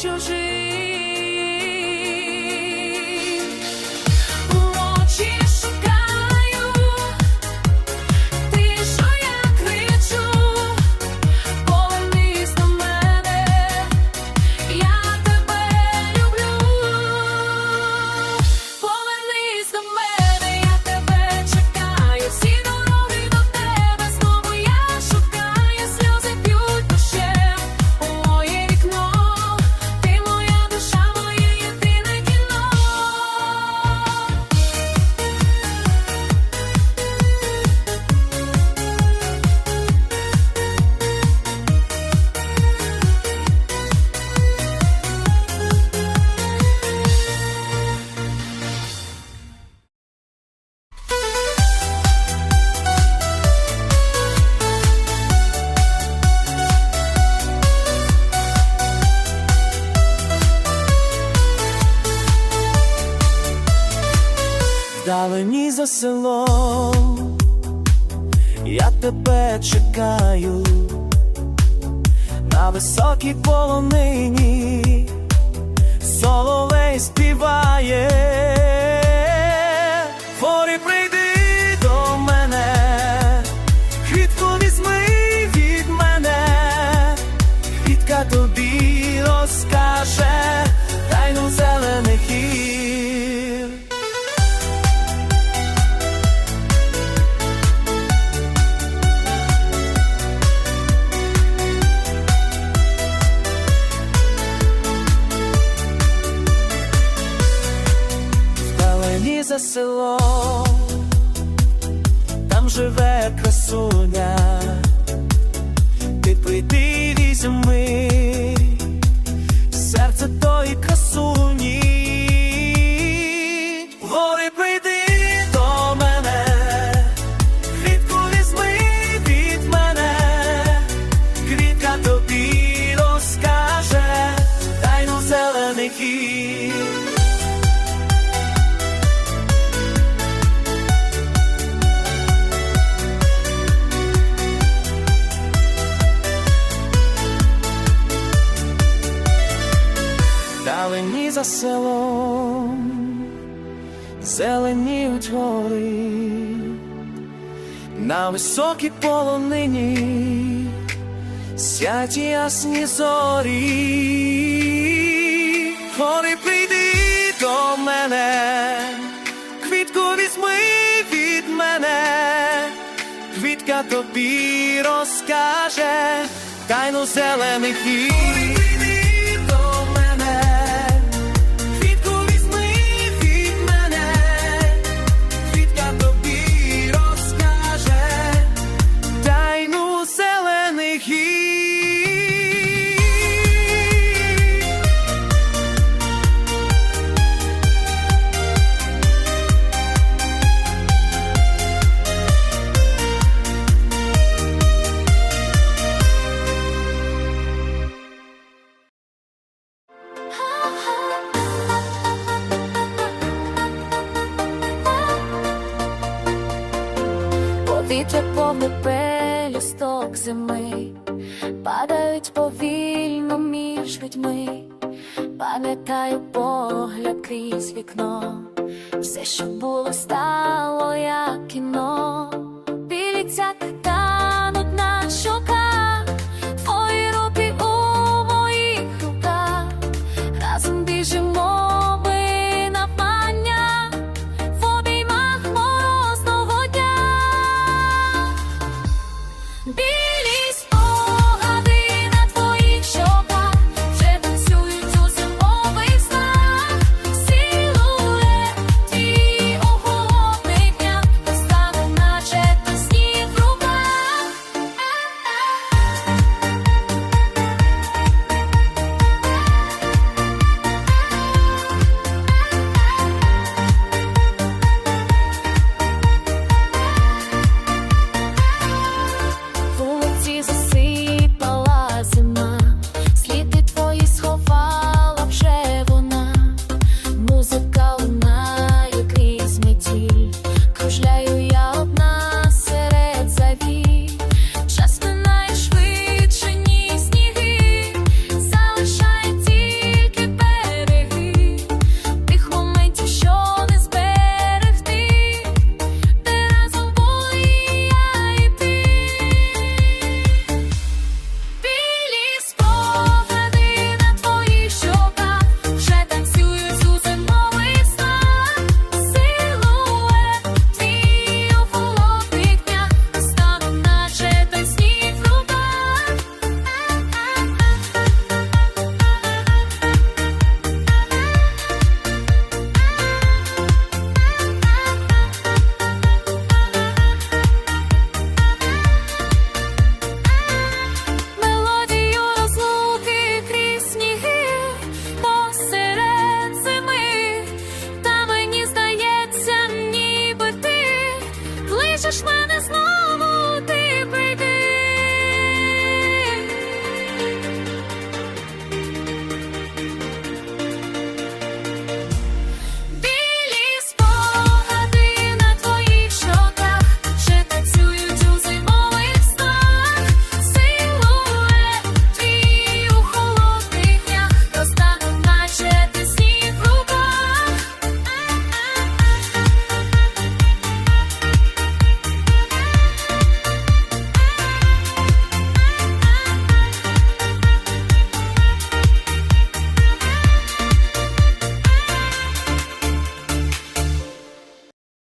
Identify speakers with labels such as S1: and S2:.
S1: світ як
S2: Вдалині за селом, я тебе чекаю. На високій полонині, соловей співає, Форі прийди живе красуня, ти прийди візьми за селом, зеленіють гори, на високій полонині сяті ясні зорі, гори прийди до мене, квітку візьми від мене, квітка тобі розкаже тайну зелених гір.
S1: Повітря повне пелюсток зими, падають повільно між людьми, пам'ятаю погляд крізь вікно, все, що було, стало як кіно, білі Бачиш мене.